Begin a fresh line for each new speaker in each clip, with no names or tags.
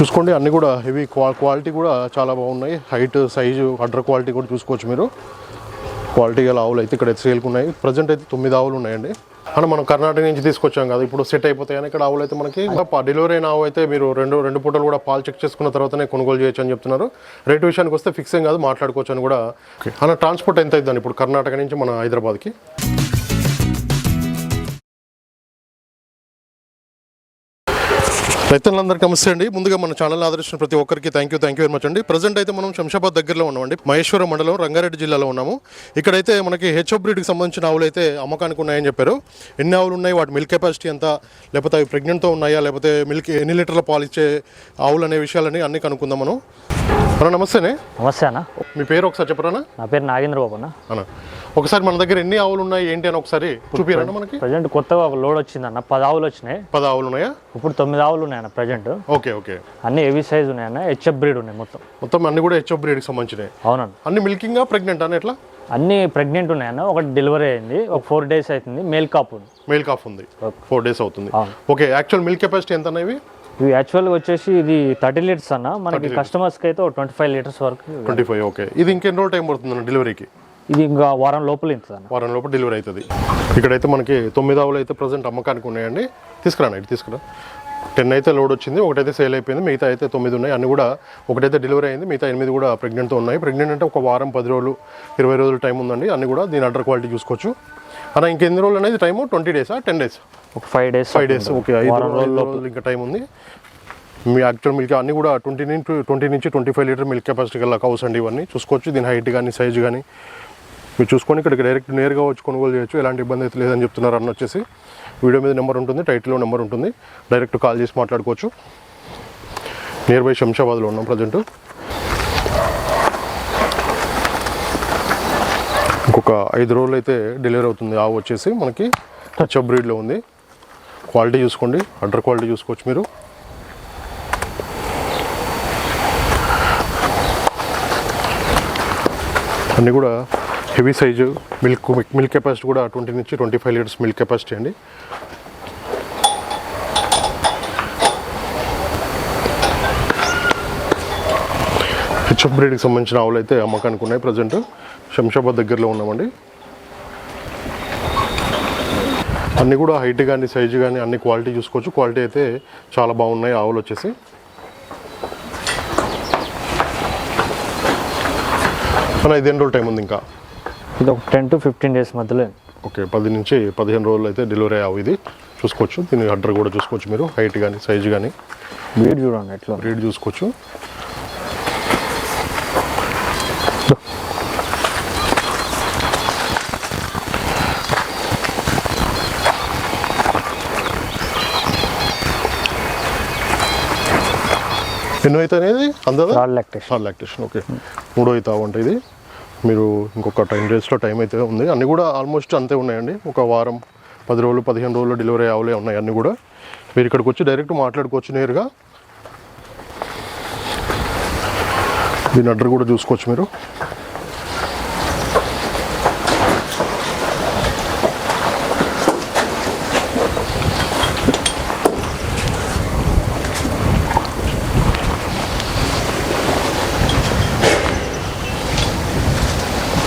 చూసుకోండి. అన్నీ కూడా హెవీ క్వాలిటీ కూడా చాలా బాగున్నాయి. హైట్ సైజు అడ్డర్ క్వాలిటీ కూడా చూసుకోవచ్చు మీరు. క్వాలిటీ గల ఆవులు అయితే ఇక్కడ సేల్కి ఉన్నాయి. ప్రజెంట్ అయితే తొమ్మిది ఆవులు ఉన్నాయండి. అని మనం కర్ణాటక నుంచి తీసుకొచ్చాం కదా ఇప్పుడు సెట్ అయిపోతాయి కానీ ఇక్కడ ఆవులు అయితే మనకి డెలివరీ అయిన ఆవు అయితే మీరు రెండు రెండు పూటలు కూడా పాలు చెక్ చేసుకున్న తర్వాతనే కొనుగోలు చేయొచ్చు అని చెప్తున్నారు. రేట్ విషయానికి వస్తే ఫిక్స్ ఏం కాదు మాట్లాడుకోవచ్చు అని కూడా. అన్న ట్రాన్స్పోర్ట్ ఎంత అవుతుంది ఇప్పుడు కర్ణాటక నుంచి మన హైదరాబాద్కి? రైతులందరికీ నమస్తే అండి. ముందుగా మన ఛానల్ ఆదరించిన ప్రతి ఒక్కరికి thank you thank you very much అండి. ప్రజెంట్ అయితే మనం శంషాబాద్ దగ్గరలో ఉన్నామండి. మహేశ్వరం మండలం రంగారెడ్డి జిల్లాలో ఉన్నాము. ఇక్కడైతే మనకి హెచ్ఓ బ్రీడ్కి సంబంధించిన ఆవులు అయితే అమ్మకానికి ఉన్నాయని చెప్పారు. ఎన్ని ఆవులు ఉన్నాయి? వాటి మిల్క్ కెపాసిటీ ఎంత? లేకపోతే అవి ప్రెగ్నెంట్తో ఉన్నాయా? లేకపోతే మిల్క్ ఎన్ని లీటర్ల పాలు ఇచ్చే ఆవులు అనే విషయాలని అన్ని కనుక్కుందాం మనం. అన్న నమస్తేనే.
నమస్తే అన్న.
మీ పేరు ఒకసారి చెప్పరానా
నా పేరు నాగేంద్ర బాబు అన్న.
అన్న ఒకసారి మన దగ్గర ఎన్ని ఆవులు ఉన్నాయి ఏంటి అని ఒకసారి చూపిరన్నా మనకి?
ప్రజెంట్ కొత్తగా ఒక లోడ్ వచ్చిందన్న పది ఆవులు వచ్చినాయి.
పది ఆవులు ఉన్నాయా?
ఇప్పుడు తొమ్మిది ఆవులు ఉన్నాయన్న ప్రజెంట్.
Okay okay.
అన్ని హెవీ సైజ్ ఉన్నాయన్న హెచ్ఎఫ్ బ్రీడ్ ఉన్నాయి మొత్తం.
మొత్తం అన్ని కూడా హెచ్ఓ బ్రీడ్కి సంబంధించినవి
అవునన్న.
అన్ని మిల్కింగా ప్రెగ్నెంట్ అని ఎట్లా?
అన్ని ప్రెగ్నెంట్ ఉన్నాయన్న ఒకటి డెలివరీ అయింది ఒక ఫోర్ డేస్ అవుతుంది మేల్ కాప్ ఉంది.
మెయిల్ కాఫ్ ఉంది. ఫోర్ డేస్ అవుతుంది. ఓకే యాక్చువల్ మిల్క్ కెపాసిటీ ఎంత అనేవి
ఇవి యాక్చువల్గా వచ్చేసి ఇది థర్టీ లీటర్స్ అన్న. మనకి కస్టమర్స్కి అయితే ట్వంటీ ఫైవ్ లీటర్స్ వరకు
ట్వంటీ ఫైవ్ ఓకే. ఇది ఇంకెన్ని టైం పడుతుంది డెలివరీకి?
ఇది ఇంకా వారం లోపల అన్న.
వారం లోపు డెలివరీ అవుతుంది. ఇక్కడైతే మనకి తొమ్మిది ఆవులు అయితే ప్రజెంట్ అమ్మకానికి ఉన్నాయండి. తీసుకురా ఇటు తీసుకురా. టెన్ అయితే లోడ్ వచ్చింది ఒకటైతే సేల్ అయిపోయింది మిగతా అయితే తొమ్మిది ఉన్నాయి. అన్ని కూడా ఒకటైతే డెలివరీ అయింది మిగతా ఎనిమిది కూడా ప్రెగ్నెంట్తో ఉన్నాయి. ప్రెగ్నెంట్ అంటే ఒక వారం పది రోజులు ఇరవై రోజులు టైం ఉందండి. అన్ని కూడా దీని అడ్డర్ క్వాలిటీ చూసుకోవచ్చు. అలా ఇంకెన్ని రోజులు అనేది టైము? ట్వంటీ డేసా? Ten days?
ఒక five days
five days okay ఐదు ఐదు రోజులు ఇంకా టైం ఉంది. మీ యాక్చువల్ మిల్క్ అన్ని కూడా ట్వంటీ నుంచి ట్వంటీ నుంచి twenty five litre milk capacity గల కౌస్ అండి ఇవన్నీ. చూసుకోవచ్చు దీని హైట్ కానీ సైజ్ కానీ మీరు చూసుకొని ఇక్కడికి డైరెక్ట్ నేరుగా వచ్చి కొనుగోలు చేయొచ్చు. ఎలాంటి ఇబ్బంది అయితే లేదని చెప్తున్నారు అన్న వచ్చేసి వీడియో మీద నెంబర్ ఉంటుంది టైటిల్లో నెంబర్ ఉంటుంది. డైరెక్ట్ కాల్ చేసి మాట్లాడుకోవచ్చు. నియర్ బై శంషాబాద్లో ఉన్నాం ప్రజెంట్ ఇంకొక ఐదు రోజులు అయితే డెలివరీ అవుతుంది. ఆవు వచ్చేసి మనకి టచ్ అప్ బ్రీడ్లో ఉంది. క్వాలిటీ చూసుకోండి. అడ్డర్ క్వాలిటీ చూసుకోవచ్చు మీరు. అన్నీ కూడా heavy size milk milk capacity కూడా ట్వంటీ నుంచి twenty five litres milk capacity అండి. హెచ్ఎఫ్ బ్రీడ్కి సంబంధించిన ఆవులు అయితే అమ్మకానికి ఉన్నాయి ప్రజెంట్. శంషాబాద్ దగ్గరలో ఉన్నామండి. అన్నీ కూడా హైట్ కానీ సైజు కానీ అన్ని క్వాలిటీ చూసుకోవచ్చు. క్వాలిటీ అయితే చాలా బాగున్నాయి ఆవులు వచ్చేసి. మన ఐదు రోజులు టైం ఉంది ఇంకా?
ఇది ఒక టెన్ టు ఫిఫ్టీన్ డేస్ మధ్యలో.
ఓకే పది నుంచి పదిహేను రోజులు అయితే డెలివరీ అయ్యావు ఇది. చూసుకోవచ్చు. దీని అడ్డర్ కూడా చూసుకోవచ్చు మీరు. హైట్ కానీ సైజు కానీ
బ్రీడ్ చూడండి ఎట్లా.
రేట్ చూసుకోవచ్చు. ఎన్నో అయితే అనేది అందదా?
థర్డ్ లాక్టేషన్
లాక్టేషన్ ఓకే మూడో అయితే అవ్వంట ఇది. మీరు ఇంకొక టెన్ డేస్లో టైం అయితే ఉంది. అన్నీ కూడా ఆల్మోస్ట్ అంతే ఉన్నాయండి. ఒక వారం పది రోజులు పదిహేను రోజులు డెలివరీ అవలే ఉన్నాయి అన్నీ కూడా. మీరు ఇక్కడికి వచ్చి డైరెక్ట్ మాట్లాడుకోవచ్చు నేరుగా. దీని అడ్డర్ కూడా చూసుకోవచ్చు మీరు.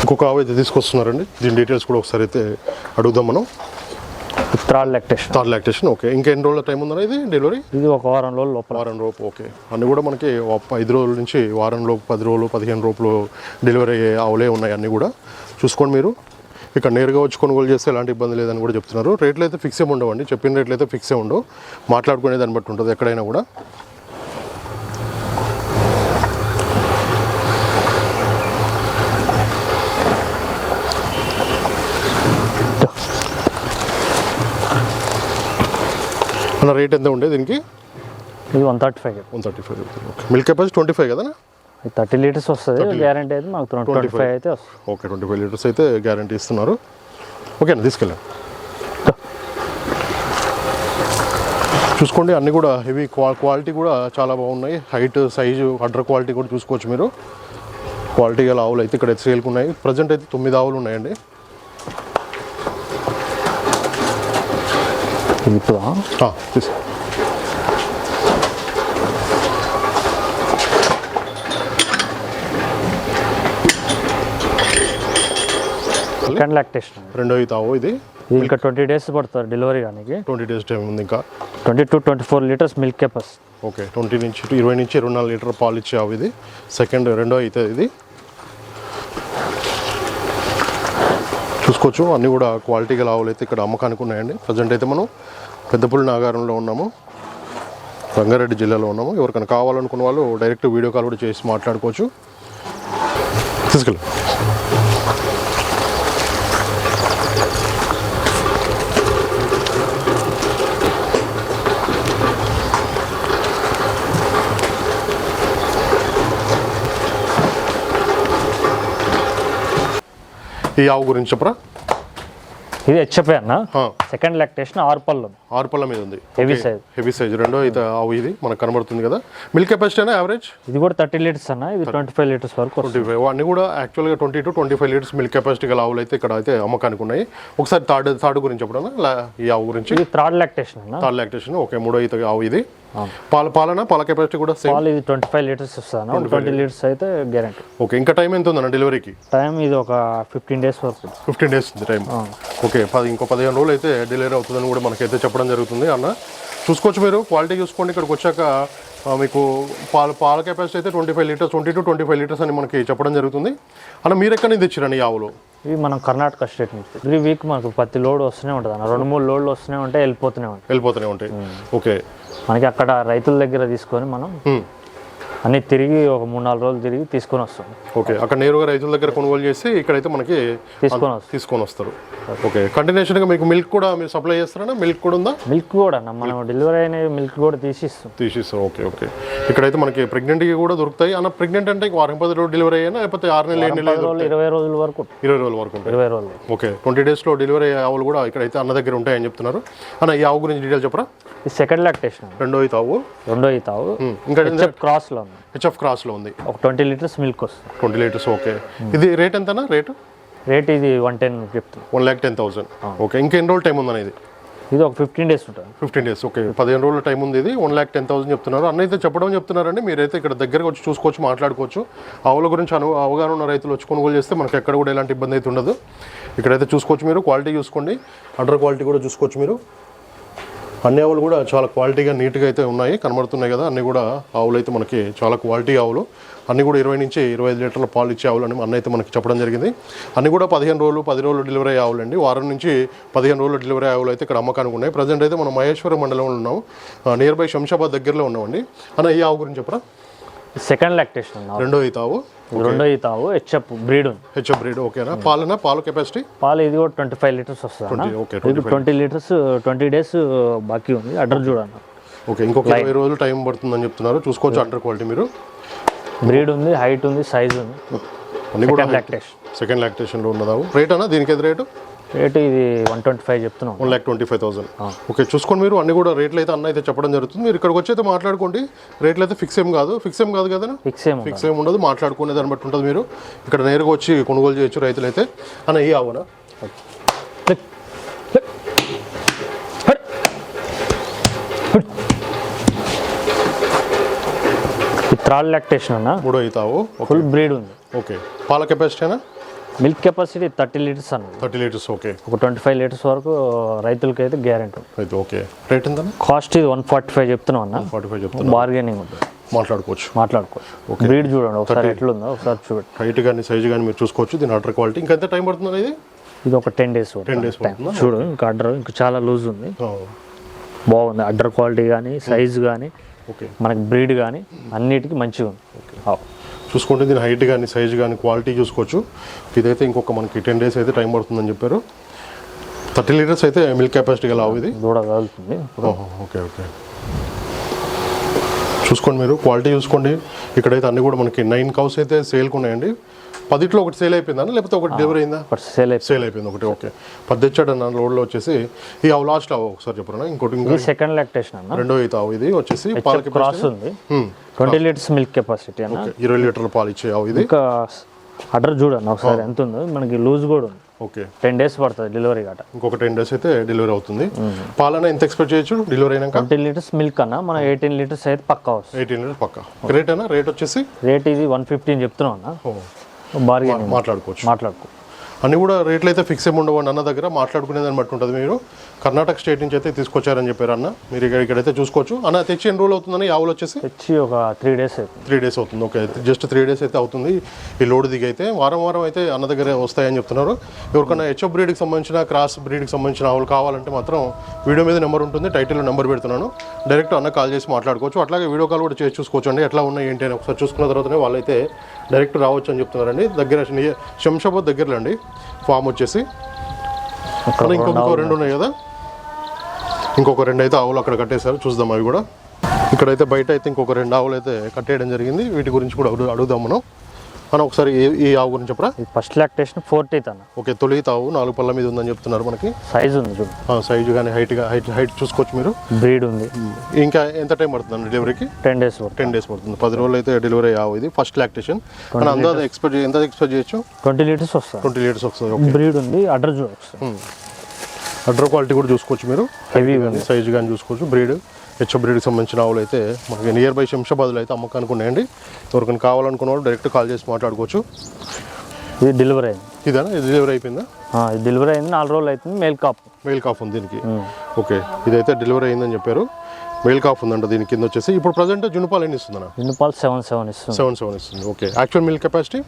ఇంకొక ఆవు అయితే తీసుకొస్తున్నారండి. దీని డీటెయిల్స్ కూడా ఒకసారి అయితే అడుగుదాం మనం.
Third lactation
third lactation okay ఇంకా ఎన్ని రోజుల టైం ఉందా ఇది డెలివరీ
ఇది ఒక వారం రోజుల లోపల.
వారం లోపు ఓకే అన్నీ కూడా మనకి ఐదు రోజుల నుంచి వారం లోపు పది రోజులు పదిహేను రోజులు డెలివరీ అయ్యే ఆవులే ఉన్నాయి అన్నీ కూడా. చూసుకోండి మీరు. ఇక్కడ నేరుగా వచ్చి కొనుగోలు చేస్తే ఎలాంటి ఇబ్బంది లేదని కూడా చెప్తున్నారు. రేట్లు అయితే ఫిక్స్ ఉండవండి. చెప్పిన రేట్లు అయితే ఫిక్స్ ఏ ఉండవు. మాట్లాడుకునే దాన్ని బట్టి ఉంటుంది ఎక్కడైనా కూడా. అన్న రేట్ ఎంత ఉండే దీనికి?
ఇది one thirty five
one thirty five okay milk capacity twenty five కదా
థర్టీ లీటర్స్ వస్తుంది గ్యారంటీ అయితే మాకు ట్వంటీ ఫైవ్ అయితే వస్తుంది.
ఓకే ట్వంటీ ఫైవ్ లీటర్స్ అయితే గ్యారంటీ ఇస్తున్నారు. ఓకేనా తీసుకెళ్ళండి. చూసుకోండి అన్నీ కూడా హెవీ క్వాలిటీ కూడా చాలా బాగున్నాయి. హైట్ సైజు అడ్డర్ క్వాలిటీ కూడా చూసుకోవచ్చు మీరు. క్వాలిటీ గల ఆవులు అయితే ఇక్కడ సేల్కి ఉన్నాయి. ప్రజెంట్ అయితే తొమ్మిది ఆవులు ఉన్నాయండి.
இது
இப்புதா ஆ
எஸ் లాక్టేషన్
రెండో తావు ఇది.
ఇంకా ట్వంటీ డేస్ పడుతుంది డెలివరీ కానీ
ట్వంటీ డేస్ టైం ఉంది ఇంకా.
Twenty to twenty four litres milk capacity
okay twenty నుంచి ఇరవై నుంచి ఇరవై నాలుగు లీటర్ పాలు ఇచ్చే ఆవు ఇది. సెకండ్ రెండో అవుతుంది ఇది. చూసుకోవచ్చు. అన్నీ కూడా క్వాలిటీ గల ఆవులు అయితే ఇక్కడ అమ్మకానికి ఉన్నాయండి. ప్రజెంట్ అయితే మనం పెద్దపల్లి నాగారంలో ఉన్నాము. రంగారెడ్డి జిల్లాలో ఉన్నాము. ఎవరికైనా కావాలనుకున్న వాళ్ళు డైరెక్ట్ వీడియో కాల్ కూడా చేసి మాట్లాడుకోవచ్చు. తీసుకెళ్ళి ఈ ఆవు గురించి చెప్పరా?
ఇది హెచ్ఎఫ్ఏ అన్న? సెకండ్ లాక్టేషన్ ఆరు పళ్ళు
ఆరు పళ్ళ మీద ఉంది.
హెవీ సైజ్
హెవీ సైజ్ రెండో అయితే ఆవు ఇది మనకు కనబడుతుంది కదా. మిల్క్ కెపాసిటీ అయినా యావరేజ్
ఇది కూడా థర్టీ లీటర్స్ అన్న ఇది ట్వంటీ ఫైవ్ లీటర్స్ వరకు
ట్వంటీ ఫైవ్. అన్ని కూడా యాక్చువల్గా twenty to twenty five litres milk capacity గల ఆవులు అయితే ఇక్కడ అయితే అమ్మకానికి ఉన్నాయి. ఒకసారి థర్డ్ థర్డ్ గురించి చెప్పడం ఈ ఆవు గురించి?
ఇది థర్డ్ లాక్టేషన్ అన్న.
Third lactation. ఓకే మూడో అయితే ఆవు ఇది. పాల పాలన? పాల కెపాసిటీ కూడా సేమ్
పాలు ఇది ట్వంటీ ఫైవ్ లీటర్స్ వస్తుంది ట్వంటీ లీటర్స్. అయితే గ్యారంటీ
ఓకే ఇంకా టైం ఎంత ఉందన్న డెలివరీకి
టైం ఇది ఒక ఫిఫ్టీన్ డేస్ వరకు.
ఫిఫ్టీన్ డేస్ ఉంది టైం ఓకే పది ఇంకో పదిహేను రోజులు అయితే డెలివరీ అవుతుందని కూడా మనకైతే చెప్పడం జరుగుతుంది. అన్న చూసుకోవచ్చు మీరు. క్వాలిటీ చూసుకోండి. ఇక్కడికి వచ్చాక మీకు పాల పాల కెపాసిటీ అయితే twenty five litres twenty to twenty five litres అని మనకి చెప్పడం జరుగుతుంది. అన్న మీరు ఎక్కడి నుంచి తెచ్చిరండి ఈ ఆవులు?
ఇవి మనం కర్ణాటక స్టేట్ నుంచి ఎవ్రీ వీక్ మనకు ప్రతి లోడ్ వస్తూనే ఉంటుంది అన్న. రెండు మూడు లోడ్లు వస్తూనే ఉంటాయి వెళ్ళిపోతూనే ఉంటాయి.
వెళ్ళిపోతూనే ఉంటాయి. ఓకే.
మనకి అక్కడ రైతుల దగ్గర తీసుకొని మనం. అన్ని తిరిగి ఒక మూడు నాలుగు రోజులు తిరిగి తీసుకొని వస్తాం.
ఓకే అక్కడ నేరుగా రైతుల దగ్గర కొనుగోలు చేసి ఇక్కడైతే మనకి
తీసుకొని వస్తాం.
తీసుకొని వస్తారు. ఓకే కంటిన్యూషన్గా మీకు మిల్క్ కూడా మీరు సప్లై చేస్తారా? మిల్క్ కూడా ఉందా?
మిల్క్ కూడా మనం డెలివరీ అయిన మిల్క్ కూడా తీసి ఇస్తాం
తీసిస్తారు ఓకే ఓకే. ఇక్కడైతే మనకి ప్రెగ్నెంట్కి కూడా దొరుకుతాయి. అన్న ప్రెగ్నెంట్ అంటే వారం పది రోజులు డెలివరీ అయినా లేకపోతే ఆరు నెలలు ఏడు నెలలు
ఇరవై రోజుల వరకు
ఇరవై రోజుల వరకు
ఇరవై రోజులు.
ఓకే ట్వంటీ డేస్లో డెలివరీ అయ్యే ఆవులు కూడా ఇక్కడైతే అన్న దగ్గర ఉంటాయని చెప్తున్నారు. అన్న ఈ ఆవు గురించి డీటెయిల్ చెప్పరా?
సెకండ్ లాక్టేషన్
రెండో ఆవు
రెండో తావు.
ఇంకా
క్రాస్లో. ఉంది
హెచ్ఎఫ్ క్రాస్లో ఉంది.
ఒక ట్వంటీ లీటర్స్ మిల్క్ వస్తుంది.
Twenty litres okay. ఇది రేట్ ఎంతనా? రేటు?
రేట్ ఇది వన్ టెన్ చెప్తుంది
one lakh ten thousand. Okay. ఇంకా ఎన్ని రోజులు టైం ఉందన్న ఇది
ఇది ఒక ఫిఫ్టీన్ డేస్ ఉంటుంది.
Fifteen days okay. పదిహేను రోజుల టైం ఉంది ఇది. వన్ ల్యాక్ టెన్ థౌసండ్ చెప్తున్నారు. అన్న అయితే చెప్పడం చెప్తున్నారండి. మీరైతే ఇక్కడ దగ్గరకు వచ్చి చూసుకోవచ్చు మాట్లాడుకోవచ్చు. ఆవుల గురించి అను అవగాహన ఉన్న రైతులు వచ్చి కొనుగోలు చేస్తే మనకి ఎక్కడ కూడా ఎలాంటి ఇబ్బంది అయితే ఉండదు. ఇక్కడైతే చూసుకోవచ్చు మీరు. క్వాలిటీ చూసుకోండి. అండర్ క్వాలిటీ కూడా చూసుకోవచ్చు మీరు. అన్ని ఆవులు కూడా చాలా క్వాలిటీగా నీట్గా అయితే ఉన్నాయి కనబడుతున్నాయి కదా. అన్ని కూడా ఆవులు అయితే మనకి చాలా క్వాలిటీ ఆవులు. అన్ని కూడా ఇరవై నుంచి ఇరవై ఐదు లీటర్ల పాలు ఇచ్చే ఆవులు అని అన్న అయితే మనకి చెప్పడం జరిగింది. అన్ని కూడా పదిహేను రోజులు పది రోజులు డెలివరీ అయ్యే ఆవులు అండి. వారం నుంచి పదిహేను రోజులు డెలివరీ ఆవులు అయితే ఇక్కడ అమ్మకానికి ఉన్నాయి. ప్రజెంట్ అయితే మనం మహేశ్వరం మండలంలో ఉన్నాం. నియర్ బై శంషాబాద్ దగ్గరలో ఉన్నామండి. అన్న ఈ ఆవు గురించి చెప్పరా?
సెకండ్ లాక్టేషన్
రెండో ఈ తావు
ఇది రెండో తావు హెచ్ఎఫ్ బ్రీడ్ ఉంది.
హెచ్ఎఫ్ బ్రీడ్ ఓకేనా? పాలన? పాలు కెపాసిటీ?
పాలు ఇది కూడా ట్వంటీ ఫైవ్ లీటర్స్ వస్తుంది అన్న
20, okay,
ఇది ట్వంటీ లీటర్స్ ట్వంటీ డేస్ బాకీ ఉంది. అడ్రస్ చూడన్న.
ఓకే ఇంకొక ఇరవై రోజులు టైం పడుతుందని చెప్తున్నారు. చూసుకోవచ్చు అండర్ క్వాలిటీ మీరు.
బ్రీడ్ ఉంది హైట్ ఉంది సైజ్ ఉంది.
అన్ని కూడా
సెకండ్ లాక్టేషన్
సెకండ్ లాక్టేషన్లో ఉన్నదావు. రేట్ అన్న దీనికి ఏది రేటు?
రేట్ ఇది వన్ ట్వంటీ ఫైవ్ చెప్తున్నాం.
One lakh twenty five thousand. Okay చూసుకోండి మీరు అన్ని కూడా రేట్లు అయితే అన్న అయితే చెప్పడం జరుగుతుంది. మీరు ఇక్కడికి వచ్చి అయితే మాట్లాడుకోండి. రేట్లు అయితే ఫిక్స్ ఏం కాదు. ఫిక్స్ ఏం కాదు కదా
ఫిక్స్ ఏమో
ఫిక్స్ ఏం ఉండదు. మాట్లాడుకునే దాన్ని బట్టి ఉంటుంది మీరు. ఇక్కడ నేరుగా వచ్చి కొనుగోలు చేయొచ్చు రైతులు అయితే. అన్న ఈ ఆవునా?
థర్డ్ లాక్టేషన్ అన్న.
మూడో ఈ తావు
ఫుల్ బ్రీడ్ ఉంది.
ఓకే. పాల capacity
milk capacity thirty litres అన్న.
Thirty litres okay.
ఒక ట్వంటీ ఫైవ్ లీటర్స్ వరకు రైతులకి అయితే గ్యారెంటీ ఉంది
ఓకే. రేట్ ఎంత
కాస్ట్ ఇది వన్ ఫార్టీ ఫైవ్ చెప్తున్నాం అన్న.
ఫార్టీ ఫైవ్ చెప్తున్నా
బార్గెనింగ్ ఉంటుంది
మాట్లాడుకోవచ్చు.
మాట్లాడుకోవచ్చు. బ్రీడ్ చూడండి ఒకసారి ఎట్లుందో ఒకసారి చూడండి.
హైట్ కానీ సైజ్ కానీ మీరు చూసుకోవచ్చు దీని అటర్ క్వాలిటీ ఇంకా ఎంత టైం పడుతుంది ఇది?
ఇది ఒక టెన్ డేస్
టెన్ డేస్
చూడు ఇంకా అడ్డర్ ఇంకా చాలా లూజ్ ఉంది. బాగుంది. అడ్డర్ క్వాలిటీ కానీ సైజ్ కానీ
ఓకే.
మనకి బ్రీడ్ కానీ అన్నిటికీ మంచిగా ఉంది. అవు.
చూసుకుంటే దీని హైట్ కానీ సైజ్ కానీ క్వాలిటీ చూసుకోవచ్చు. ఇదైతే ఇంకొక మనకి టెన్ డేస్ అయితే టైం పడుతుందని చెప్పారు. థర్టీ లీటర్స్ అయితే మిల్క్ కెపాసిటీ గల ఆవు ఇది.
దూడ
ఓకే ఓకే. చూసుకోండి మీరు క్వాలిటీ చూసుకోండి. ఇక్కడైతే అన్ని కూడా మనకి నైన్ కౌస్ అయితే సేల్కి ఉన్నాయండి. పదిట్లో ఒకటి సేల్ అయిపోయిందా? లేకపోతే ఒకటి డెలివరీ అయిందా?
సేల్ అయిపోయింది.
సేల్ అయిపోయింది. ఒకటి ఓకే. పది తెచ్చాడన్న లోడ్లో వచ్చేసి ఈ ఆవు లాస్ట్ ఆవు ఒకసారి చెప్పరా ఇంకోటి
ఇది సెకండ్ లాక్టేషన్ అన్న.
రెండో అయితే ఆవు ఇది వచ్చేసి పాల
క్రాస్ ఉంది. ట్వంటీ లీటర్స్ మిల్క్ కెపాసిటీ అన్న.
ఇరవై లీటర్ల పాలు ఇచ్చే ఆవు ఇది.
ఇంకా అడ్డర్ చూడండి ఒకసారి ఎంత ఉందో. మనకి లూజ్ కూడా ఉంది.
ఓకే.
టెన్ డేస్ పడుతుంది డెలివరీ గట.
ఇంకొక టెన్ డేస్ అయితే డెలివరీ అవుతుంది. పాలన ఎంత ఎక్స్పెక్ట్ చేయొచ్చు? డెలివరీ అయినాక?
ట్వంటీ లీటర్స్ మిల్క్ అన్న. మన ఎయిటీన్ లీటర్స్ అయితే పక్కా వస్తుంది.
ఎయిటీన్ లీటర్స్ పక్క. రేట్ అయినా రేట్ వచ్చేసి?
రేట్ ఇది వన్ ఫిఫ్టీన్ చెప్తున్నాం అన్న.
ఓ,
బార్గెనింగ్
మాట్లాడుకోవచ్చు.
మాట్లాడుకో
అన్ని కూడా రేట్లు అయితే ఫిక్స్ ఏమి ఉండవు అన్న దగ్గర మాట్లాడుకునేదాన్ని బట్టి ఉంటుంది మీరు. కర్ణాటక స్టేట్ నుంచి అయితే తీసుకొచ్చారని చెప్పారు అన్న. మీరు ఇక్కడ ఇక్కడైతే చూసుకోవచ్చు. అన్న తెచ్చి ఎన్ని రోజులు అవుతుందని ఆవులు వచ్చేసి?
తెచ్చి ఒక త్రీ డేస్
త్రీ డేస్ అవుతుంది. ఓకే జస్ట్ త్రీ డేస్ అయితే అవుతుంది. ఈ లోడ్ దిగి అయితే వారం వారం అయితే అన్న దగ్గర వస్తాయని చెప్తున్నారు. ఎవరికైనా హెచ్ఎఫ్ బ్రీడ్కి సంబంధించిన క్రాస్ బ్రీడ్కి సంబంధించిన ఆవులు కావాలంటే మాత్రం వీడియో మీద నెంబర్ ఉంటుంది. టైటిల్లో నెంబర్ పెడుతున్నాను. డైరెక్ట్ అన్న కాల్ చేసి మాట్లాడుకోవచ్చు. అట్లాగే వీడియో కాల్ కూడా చేసి చూసుకోవచ్చు అండి ఎట్లా ఉన్నాయి ఏంటి అని ఒకసారి చూసుకున్న తర్వాతనే వాళ్ళైతే డైరెక్ట్ రావచ్చు అని చెప్తున్నారండి. దగ్గర శంషాబాద్ దగ్గరలో అండి ఫామ్ వచ్చేసి ఇంకొక రెండు ఉన్నాయి కదా? ఇంకొక రెండు అయితే ఆవులు అక్కడ కట్టేశారు. చూద్దాం అవి కూడా. ఇక్కడైతే బయట అయితే ఇంకొక రెండు ఆవులు అయితే కట్టేయడం జరిగింది. వీటి గురించి కూడా అడుగు- అడుగుదాం మనం. అన్న ఒకసారి ఈ- ఆవు గురించి చెప్పరా?
ఫస్ట్ లాక్టేషన్ ఫోర్టీత్ అన్న.
ఓకే తొలి ఆవు నాలుగు పళ్ళ మీద ఉందని చెప్తున్నారు మనకి.
సైజ్ ఉంది చూడు.
సైజు కానీ హైట్ హైట్ హైట్ చూసుకోవచ్చు మీరు.
బ్రీడ్ ఉంది.
ఇంకా ఎంత టైం పడుతుంది డెలివరీకి
టెన్ డేస్
టెన్ డేస్ పడుతుంది. పది రోజులు అయితే డెలివరీ ఆవు ఇది ఫస్ట్ లాక్టేషన్ మన అందాజ ఎక్స్పెక్ట్ ఎంత ఎక్స్పెక్ట్ చేయొచ్చు?
ట్వంటీ లీటర్స్ వస్తుంది.
ట్వంటీ లీటర్స్ వస్తుంది
బ్రీడ్ ఉంది అడ్రస్
అడ్డర్ క్వాలిటీ కూడా చూసుకోవచ్చు మీరు.
హెవీ
సైజు కానీ చూసుకోవచ్చు. బ్రీడ్ హెచ్ బ్రీడ్కి సంబంధించిన ఆవులు అయితే మనకి నియర్ బై శంషాబాద్లో అయితే అమ్మకానికి ఉన్నాయండి ఎవరికైనా కావాలనుకున్న వాళ్ళు డైరెక్ట్ కాల్ చేసి మాట్లాడుకోవచ్చు.
ఇది డెలివరీ అయింది.
ఇదేనా? ఇది డెలివరీ అయిపోయిందా?
ఇది డెలివరీ అయింది. నాలుగు రోజులు అవుతుంది. మేల్ కాప్
మెయిల్ కాఫ్ ఉంది దీనికి. ఓకే ఇదైతే డెలివరీ అయిందని చెప్పారు. మెయిల్ కాఫ్ ఉందంట దీని కింద వచ్చేసి ఇప్పుడు ప్రజెంట్ జునుపాలు ఎన్ని ఇస్తుందన్న?
రెండు పాలు సెవెన్ సెవెన్ ఇస్తుంది.
సెవెన్ సెవెన్ ఇస్తుంది. ఓకే యాక్చువల్ మిల్క్ కెపాసిటీ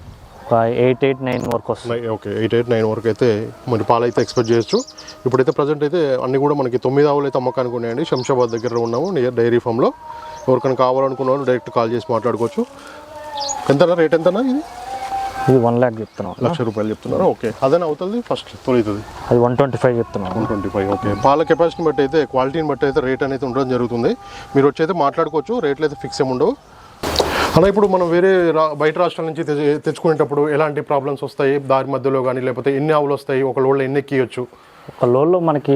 ఒక ఎయిట్ ఎయిట్ నైన్ వరకు వస్తుంది.
ఓకే ఎయిట్ ఎయిట్ నైన్ వరకు అయితే మరి పాలు అయితే ఎక్స్పెక్ట్ చేయొచ్చు. ఇప్పుడైతే ప్రజెంట్ అయితే అన్ని కూడా మనకి తొమ్మిది ఆవులు అయితే అమ్మకానికి ఉన్నాయండి. శంషాబాద్ దగ్గర ఉన్నాము నియర్ డైరీ ఫామ్లో ఎవరికైనా కావాలనుకున్న వాళ్ళు డైరెక్ట్ కాల్ చేసి మాట్లాడుకోవచ్చు. ఎంతనా రేట్ ఎంతనా ఇది?
ఇది వన్ ల్యాక్ చెప్తున్నాం.
లక్ష రూపాయలు చెప్తున్నారు. ఓకే అదేనా అవుతుంది? ఫస్ట్ తొలుతుంది.
అది వన్ ట్వంటీ ఫైవ్ చెప్తున్నాం.
One twenty five okay. పాల కెపాసిటీని బట్టి అయితే క్వాలిటీని బట్టి అయితే రేట్ అనేది ఉండడం జరుగుతుంది. మీరు వచ్చి అయితే మాట్లాడుకోవచ్చు. రేట్లు అయితే ఫిక్స్ ఏమి ఉండవు. అలా ఇప్పుడు మనం వేరే బయట రాష్ట్రాల నుంచి తెచ్చు- తెచ్చుకునేటప్పుడు ఎలాంటి ప్రాబ్లమ్స్ వస్తాయి? దారి మధ్యలో కానీ లేకపోతే ఎన్ని ఆవులు వస్తాయి? ఒక లోడ్లో ఎన్ని ఎక్కియొచ్చు?
ఒక లోడ్లో మనకి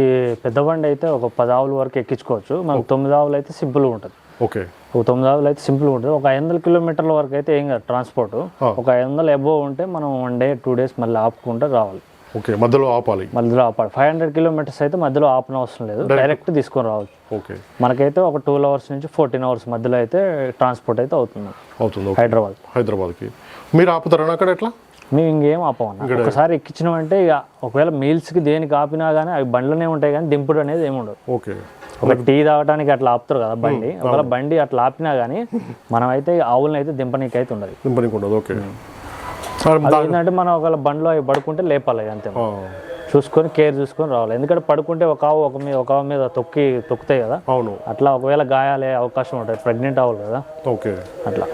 పెద్ద బండి అయితే ఒక పది ఆవుల వరకు ఎక్కించుకోవచ్చు. మనకు తొమ్మిది ఆవులు అయితే సింపుల్గా ఉంటుంది.
ఓకే.
ఒక తొమ్మిది ఆవులు అయితే సింపుల్గా ఉంటుంది. ఒక ఐదు వందల కిలోమీటర్ల వరకు అయితే ఏం కాదు ట్రాన్స్పోర్ట్ ఒక ఐదు వందలు అబోవ్ ఉంటే మనం వన్ డే టూ డేస్ మళ్ళీ ఆపుకుంటే రావాలి.
ఓకే మధ్యలో ఆపాలి.
మధ్యలో ఆపాలి. ఫైవ్ హండ్రెడ్ కిలోమీటర్స్ అయితే మధ్యలో ఆపన అవసరం లేదు. డైరెక్ట్ తీసుకొని రావచ్చు.
ఓకే.
మనకైతే ఒక టూ అవర్స్ నుంచి ఫోర్టీన్ అవర్స్ మధ్యలో అయితే ట్రాన్స్పోర్ట్ అయితే అవుతుంది.
అవుతుంది
హైదరాబాద్.
హైదరాబాద్కి. మీరు ఆపుతారా అక్కడ ఎట్లా?
మేము ఇంకేం ఆపమన్నా. ఒకసారి ఎక్కించినామంటే ఇక ఒకవేళ మీల్స్కి దేనికి ఆపినా కానీ అవి బండ్లోనే ఉంటాయి కానీ దింపుడు అనేది ఏమి ఉండదు.
ఓకే.
ఒక టీ తాగడానికి అట్లా ఆపుతారు కదా బండి. ఒకవేళ బండి అట్లా ఆపినా కానీ మనం అయితే ఆవులను అయితే దింపనీకి అయితే ఉండదు.
దింపనికి ఉండదు ఓకే.
అది ఏంటంటే మనం ఒకవేళ బండిలో అవి పడుకుంటే లేపాలి అంతే. చూసుకొని కేర్ చూసుకొని రావాలి. ఎందుకంటే పడుకుంటే ఒక ఆవు ఒక మీద ఒక ఆవు మీద తొక్కి తొక్కుతాయి కదా.
అవును.
అట్లా ఒకవేళ గాయాలే అవకాశం ఉంటుంది. ప్రెగ్నెంట్ అవ్వాలి కదా.
ఓకే.
అట్లా.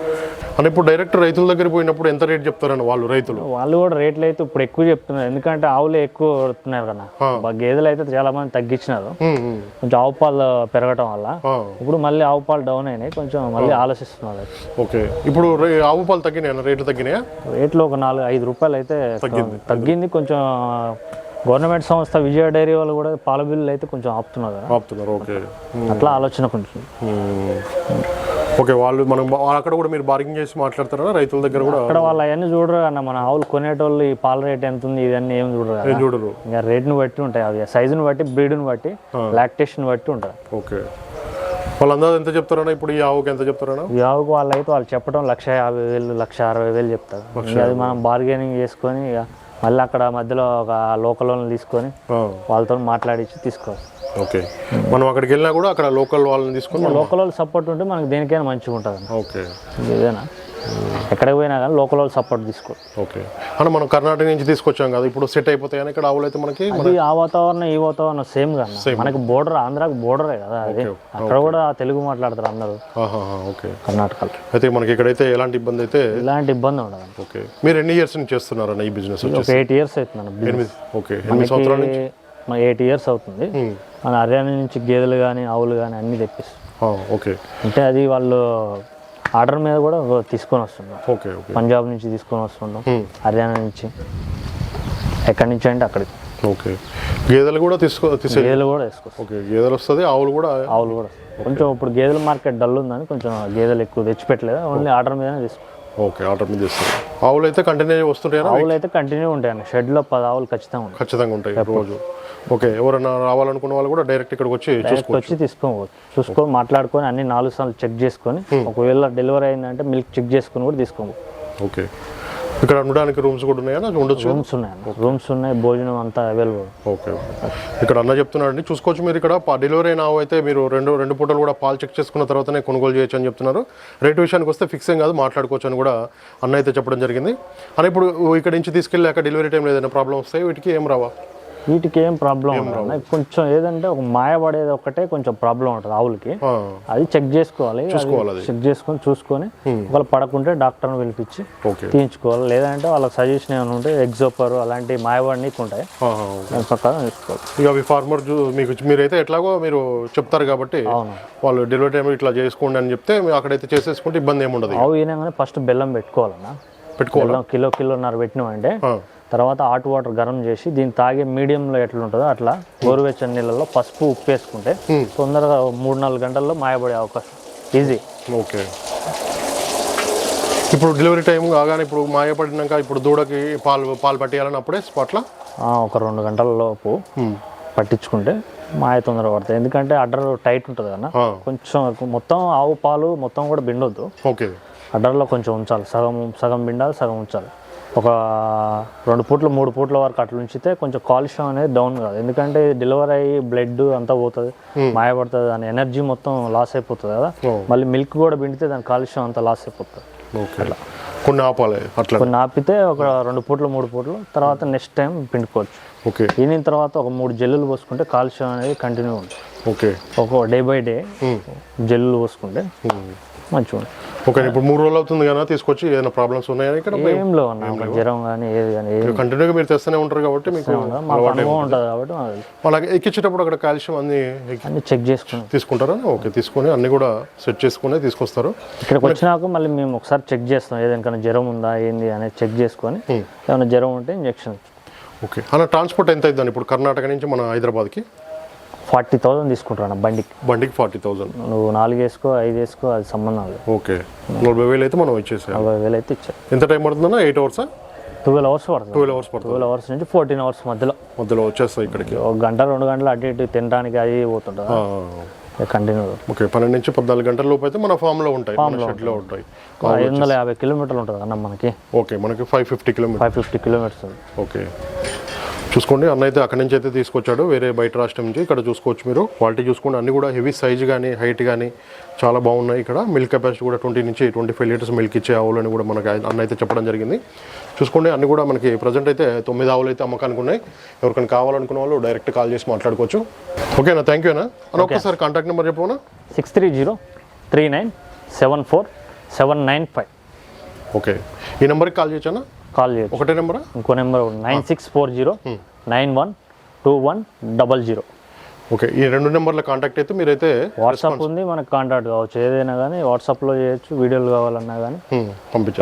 అని ఇప్పుడు డైరెక్ట్ రైతుల దగ్గర పోయినప్పుడు ఎంత రేట్ చెప్తారండి వాళ్ళు రైతులు?
వాళ్ళు కూడా రేట్లు అయితే ఇప్పుడు ఎక్కువ చెప్తున్నారు. ఎందుకంటే ఆవులే ఎక్కువ పెడుతున్నారు కదా. గేదెలు అయితే చాలా మంది తగ్గించినారు. కొంచెం ఆవు పాలు పెరగటం వల్ల. ఇప్పుడు మళ్ళీ ఆవు పాలు డౌన్ అయినాయి. కొంచెం మళ్ళీ ఆలోచిస్తున్నారు
ఓకే. ఇప్పుడు ఆవు పాలు తగ్గినాయి? రేట్లు తగ్గినాయా?
రేట్లో ఒక నాలుగు ఐదు రూపాయలు అయితే తగ్గింది. కొంచెం గవర్నమెంట్ సంస్థ విజయ డైరీ వాళ్ళు కూడా పాల బిల్లులు అయితే కొంచెం ఆపుతున్నారు
ఆపుతున్నారు ఓకే.
అట్లా ఆలోచన కొంచెం.
ఓకే వాళ్ళు మనం అక్కడ కూడా మీరు బార్గింగ్ చేసి మాట్లాడతారా? రైతుల దగ్గర కూడా?
అక్కడ వాళ్ళు అవన్నీ చూడరు అన్న మన ఆవులు కొనేటోళ్ళు ఈ పాల రేట్ ఎంత ఉంది ఇవన్నీ ఏం చూడరు
చూడరు.
ఇంకా రేట్ని బట్టి ఉంటాయి అవి సైజుని బట్టి బ్రీడ్ని బట్టి లాక్టేషన్ బట్టి ఉంటుంది
ఓకే. వాళ్ళు అందాజు ఎంత చెప్తారన్నా? ఇప్పుడు ఈ ఆవుకి ఎంత చెప్తారన్నా?
ఈ ఆవుకు వాళ్ళు అయితే వాళ్ళు చెప్పడం లక్ష యాభై వేలు లక్ష అరవై వేలు చెప్తారు. అది మనం బార్గెనింగ్ చేసుకొని ఇక మళ్ళీ అక్కడ మధ్యలో ఒక లోకల్ వాళ్ళని తీసుకొని వాళ్ళతో మాట్లాడించి తీసుకోవాలి.
ఓకే. మనం అక్కడికి వెళ్ళినా కూడా అక్కడ లోకల్ వాళ్ళని తీసుకొని
లోకల్ వాళ్ళు సపోర్ట్ ఉంటే మనకి దేనికైనా మంచిగా ఉంటుంది
ఓకే.
ఏదైనా. ఎక్కడికి పోయినా కానీ లోకల్ వాళ్ళు సపోర్ట్ తీసుకో
ఓకే. అన్న మనం కర్ణాటక నుంచి తీసుకొచ్చాం కదా ఇప్పుడు సెట్ అయిపోతాయని ఇక్కడ ఆవులు అయితే మనకి
అది ఆ వాతావరణం ఈ వాతావరణం సేమ్ కదా మనకి బోర్డర్ ఆంధ్రాకి బోర్డరే కదా అది. అక్కడ కూడా తెలుగు మాట్లాడతారు అందరూ.
ఓకే.
కర్ణాటకలో.
అయితే మనకి ఇక్కడైతే ఎలాంటి ఇబ్బంది అయితే
ఇలాంటి ఇబ్బంది ఉండదు.
ఓకే. మీరు ఎన్ని ఇయర్స్ నుంచి చేస్తున్నారన్న ఈ బిజినెస్
ఒక ఎయిట్ ఇయర్స్ అవుతుంది
ఎనిమిది. ఓకే. ఎనిమిది సంవత్సరాల నుంచి?
మన ఎయిట్ ఇయర్స్ అవుతుంది. మన హర్యానా నుంచి గేదెలు కానీ ఆవులు కానీ అన్నీ తెప్పిస్తాం
ఓకే.
అంటే అది వాళ్ళు ఆర్డర్ మీద కూడా తీసుకొని వస్తున్నాం.
Okay okay.
పంజాబ్ నుంచి తీసుకొని వస్తున్నాం. హర్యానా నుంచి. ఎక్కడి నుంచి అంటే అక్కడికి.
ఓకే. గేదెలు కూడా తీసుకో తీసే
గేదెలు కూడా
ఓకే గేదెలు వస్తుంది ఆవులు కూడా
ఆవులు కూడా కొంచెం ఇప్పుడు గేదెల మార్కెట్ డల్ ఉందని కొంచెం గేదెలు ఎక్కువ తెచ్చిపెట్టలేదు? ఓన్లీ ఆర్డర్ మీదనే తీసుకుంటాం.
ఓకే ఆర్డర్ మీద చేస్తారు. ఆవులు అయితే కంటిన్యూ వస్తుంటాయా?
ఆవులు అయితే కంటిన్యూ ఉంటాయండి షెడ్లో పది ఆవులు ఖచ్చితంగా ఉంటాయి.
ఖచ్చితంగా ఉంటాయి రోజు. ఓకే ఎవరైనా రావాలనుకున్న వాళ్ళు కూడా డైరెక్ట్ ఇక్కడికి వచ్చి
వచ్చి తీసుకోవచ్చు. చూసుకొని మాట్లాడుకొని అన్ని నాలుగు సార్లు చెక్ చేసుకొని ఒకవేళ డెలివరీ అయిందంటే మిల్క్ చెక్ చేసుకొని కూడా తీసుకోవచ్చు
ఓకే. ఇక్కడ ఉండడానికి రూమ్స్ కూడా ఉన్నాయా? ఉండొచ్చు
రూమ్స్ ఉన్నాయి రూమ్స్ ఉన్నాయి భోజనం అంతా అవైలబుల్
ఓకే ఇక్కడ అన్న చెప్తున్నారండి చూసుకోవచ్చు మీరు ఇక్కడ. డెలివరీ అయిన అయితే మీరు రెండు రెండు పూటలు కూడా పాలు చెక్ చేసుకున్న తర్వాతనే కొనుగోలు చేయొచ్చు అని చెప్తున్నారు. రేటు విషయానికి వస్తే ఫిక్స్ ఏం కాదు మాట్లాడుకోవచ్చు అని కూడా అన్న అయితే చెప్పడం జరిగింది. అని ఇప్పుడు ఇక్కడ నుంచి తీసుకెళ్ళాక డెలివరీ టైం ఏదైనా ప్రాబ్లం వస్తాయి వీటికి ఏం రావా?
వీటికి ఏం ప్రాబ్లం ఉండదు. కొంచెం ఏదంటే ఒక మాయ పడేది ఒకటే కొంచెం ప్రాబ్లం ఉంటుంది ఆవులకి. అది చెక్ చేసుకోవాలి.
చూసుకోవాలి.
చెక్ చేసుకొని చూసుకొని ఒకవేళ పడకుంటే డాక్టర్ని పిలిపించి తీయించుకోవాలి. లేదంటే వాళ్ళకి సజెషన్ ఏమైనా ఉంటే ఎగ్జోపర్ అలాంటి మాయవాడినీకి ఉంటాయి. ప్రకారం తీసుకోవాలి.
ఇక అవి ఫార్మర్ మీకు మీరైతే ఎట్లాగో మీరు చెప్తారు కాబట్టి వాళ్ళు డెలివరీ టైం ఇట్లా చేసుకోండి అని చెప్తే అక్కడైతే చేసేసుకుంటే ఇబ్బంది ఏమి ఉండదు
ఆవు ఈయనగానే ఫస్ట్ బెల్లం పెట్టుకోవాలన్నా?
పెట్టుకోవాలి?
కిలో కిలోన్నర పెట్టినామంటే తర్వాత హాట్ వాటర్ గరం చేసి దీన్ని తాగే మీడియంలో ఎట్లా ఉంటుందో అట్లా గోరువెచ్చని నీళ్ళలో పసుపు ఉప్పు వేసుకుంటే తొందరగా మూడు నాలుగు గంటల్లో మాయపడే అవకాశం. Easy
okay. ఇప్పుడు డెలివరీ టైం కాగానే ఇప్పుడు మాయపడినాక ఇప్పుడు దూడకి పాలు పాలు పట్టేయాలని అప్పుడే స్పాట్లో
ఒక రెండు గంటల లోపు పట్టించుకుంటే మాయ తొందరగా పడుతుంది ఎందుకంటే అడ్డర్ టైట్ ఉంటుంది కదా. కొంచెం మొత్తం ఆవు పాలు మొత్తం కూడా పిండొద్దు.
ఓకే.
అడ్డర్లో కొంచెం ఉంచాలి. సగం సగం పిండాలి సగం ఉంచాలి. ఒక రెండు పూట్లు మూడు పూట్ల వరకు అట్లా ఉంచితే కొంచెం కాలుష్యం అనేది డౌన్ కాదు. ఎందుకంటే డెలివరీ అయ్యి బ్లడ్ అంతా పోతుంది మాయపడుతుంది దాని ఎనర్జీ మొత్తం లాస్ అయిపోతుంది కదా. మళ్ళీ మిల్క్ కూడా పిండితే దాని కాలుష్యం అంతా లాస్ అయిపోతుంది.
కొన్ని ఆపాలి అట్లా
కొన్ని ఆపితే ఒక రెండు పూట్లు మూడు పూట్లు తర్వాత నెక్స్ట్ టైం పిండుకోవచ్చు.
ఓకే.
ఈనిన తర్వాత ఒక మూడు జల్లులు పోసుకుంటే కాలుష్యం అనేది కంటిన్యూ ఉంటుంది.
ఓకే.
ఒక డే బై డే జల్లులు పోసుకుంటే మంచిగా ఉంటుంది
ఓకే ఇప్పుడు మూడు రోజులు అవుతుంది కదా తీసుకొచ్చి ఏదైనా ప్రాబ్లమ్స్ ఉన్నాయా ఇక్కడ
ఏం లేవు అన్న జ్వరం కానీ ఏది కానీ
కంటిన్యూగా మీరు తెస్తూనే ఉంటారు కాబట్టి మీకు
ఉంటుంది కాబట్టి.
అలాగే ఎక్కించేటప్పుడు అక్కడ కాల్షియం అన్ని
అన్ని చెక్ చేసుకున్నాం.
తీసుకుంటారా? ఓకే తీసుకొని అన్ని కూడా సెట్ చేసుకుని తీసుకొస్తారు.
ఇక్కడికి వచ్చినాక మళ్ళీ మేము ఒకసారి చెక్ చేస్తాం. ఏదైనా జ్వరం ఉందా ఏంది అనేది చెక్ చేసుకొని ఏమైనా జ్వరం ఉంటే ఇంజెక్షన్
ఓకే. అలా ట్రాన్స్పోర్ట్ ఎంత అవుతుంది ఇప్పుడు కర్ణాటక నుంచి మన హైదరాబాద్కి?
ఫార్టీ థౌసండ్ తీసుకుంటాను బండికి.
బండికి ఫార్టీ థౌజండ్
నువ్వు నాలుగు వేసుకో ఐదు వేసుకో అది సంబంధం లేదు.
ఓకే. నలభై వేలు అయితే మనం ఇచ్చేసాం
నలభై వేలు అయితే ఇచ్చారు
ఎంత టైం పడుతుందన్నా? ఎయిట్ అవర్సా?
ట్వెల్వ్ అవర్స్ పడుతుంది.
ట్వెల్వ్ అవర్స్ పడుతుంది.
ట్వెల్వ్ అవర్స్ నుంచి ఫోర్టీన్ అవర్స్ మధ్యలో.
మధ్యలో వచ్చేస్తాయి ఇక్కడికి.
ఒక గంట రెండు గంటలు అటు ఇటు తినడానికి అది పోతుంటుంది. కంటిన్యూ
ఓకే పన్నెండు నుంచి పద్నాలుగు గంటల లోపు అయితే మన ఫామ్లో ఉంటాయి. మన షెడ్లో ఉంటాయి.
ఐదు వందల యాభై కిలోమీటర్లు ఉంటుంది అన్న మనకి.
ఓకే మనకి five fifty kilometre.
Five fifty kilometres
okay. చూసుకోండి. అన్న అయితే అక్కడి నుంచి అయితే తీసుకొచ్చాడు. వేరే బయట రాష్ట్రం నుంచి ఇక్కడ చూసుకోవచ్చు మీరు. క్వాలిటీ చూసుకోండి. అన్ని కూడా హెవీ సైజ్ కానీ హైట్ కానీ చాలా బాగున్నాయి ఇక్కడ. మిల్క్ కెపాసిటీ కూడా ట్వంటీ నుంచి ట్వంటీ ఫైవ్ లీటర్స్ మిల్క్ ఇచ్చే ఆవులు అని కూడా మనకి అన్న అయితే చెప్పడం జరిగింది. చూసుకోండి. అన్ని కూడా మనకి ప్రజెంట్ అయితే తొమ్మిది ఆవులు అయితే అమ్మకానికి ఉన్నాయి. ఎవరికైనా కావాలనుకున్న వాళ్ళు డైరెక్ట్ కాల్ చేసి మాట్లాడుకోవచ్చు. ఓకేనా థ్యాంక్ యూ అన్న. అన్న ఒక్కసారి కాంటాక్ట్ నెంబర్ చెప్పనా
six three zero three nine seven four seven nine five
okay ఈ నెంబర్కి కాల్ చేయొచ్చా
కాల్ చేయొచ్చు.
ఒకటే నెంబరా?
ఇంకో number nine six four zero nine one two one double zero.
Okay ఈ రెండు నెంబర్ల కాంటాక్ట్ అయితే మీరైతే
వాట్సాప్ ఉంది మనకు కాంటాక్ట్ కావచ్చు. ఏదైనా కానీ వాట్సాప్లో చేయొచ్చు వీడియోలు కావాలన్నా కానీ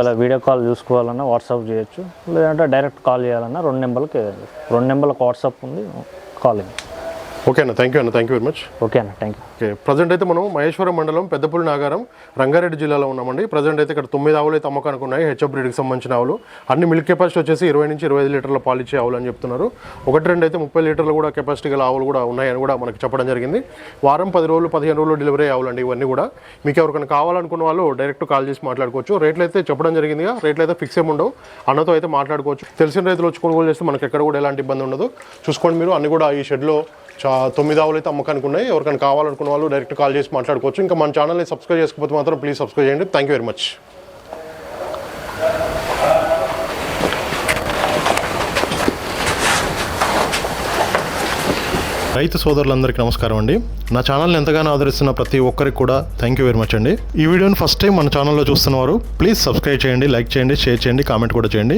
ఇలా వీడియో కాల్ చూసుకోవాలన్నా వాట్సాప్ చేయొచ్చు. లేదంటే డైరెక్ట్ కాల్ చేయాలన్నా రెండు నెంబర్లకి రెండు నెంబర్లకు వాట్సాప్ ఉంది కాలింగ్
ఓకే అన్న థ్యాంక్ యూ అన్న thank you very much
okay అన్న థ్యాంక్ యూ
ఓకే ప్రజెంట్ అయితే మనం మహేశ్వరం మండలం పెద్దపల్లి నాగారం రంగారెడ్డి జిల్లాలో ఉన్నామండి. ప్రజెంట్ అయితే ఇక్కడ తొమ్మిది ఆవులు అయితే అమ్మకానికి ఉన్నాయి. హెచ్ఎఫ్ బ్రీడ్కి సంబంధించిన ఆవులు. అన్ని మిల్క్ కెపాసిటీ వచ్చేసి ఇరవై నుంచి ఇరవై ఐదు లీటర్ల పాలు ఇచ్చే ఆవులు అని చెప్తున్నారు. ఒకటి రెండు అయితే ముప్పై లీటర్లు కూడా కెపాసిటీ గల ఆవులు కూడా ఉన్నాయని కూడా మనకి చెప్పడం జరిగింది. వారం పది రోజులు పదిహేను రోజులు డెలివరీ ఆవులు అండి ఇవన్నీ కూడా. మీకు ఎవరికైనా కావాలనుకున్న వాళ్ళు డైరెక్ట్ కాల్ చేసి మాట్లాడుకోవచ్చు. రేట్లు అయితే చెప్పడం జరిగింది రేట్లు అయితే ఫిక్స్ ఏమి ఉండవు. అన్నతో అయితే మాట్లాడుకోవచ్చు. తెలిసిన రైతులు వచ్చి కొనుగోలు చేస్తే మనకి ఎక్కడ కూడా ఎలాంటి ఇబ్బంది ఉండదు. చూసుకోండి మీరు అన్ని కూడా ఈ షెడ్లో చా తొమ్మిది ఆవులు అయితే అమ్మకానికి ఉన్నాయి. ఎవరికైనా కావాలనుకున్న వాళ్ళు డైరెక్ట్ కాల్ చేసి మాట్లాడుకోవచ్చు. ఇంకా మన ఛానల్ని సబ్స్క్రైబ్ చేసుకోకపోతే మాత్రం ప్లీజ్ సబ్స్క్రైబ్ చేయండి. థ్యాంక్ యూ వెరీ మచ్ రైతు సోదరులందరికీ నమస్కారం అండి. నా ఛానల్ని ఎంతగానో ఆదరిస్తున్న ప్రతి ఒక్కరికి కూడా థ్యాంక్ యూ వెరీ మచ్ అండి. ఈ వీడియోని ఫస్ట్ టైం మన ఛానల్లో చూస్తున్నవారు ప్లీజ్ సబ్స్క్రైబ్ చేయండి లైక్ చేయండి షేర్ చేయండి కామెంట్ కూడా చేయండి.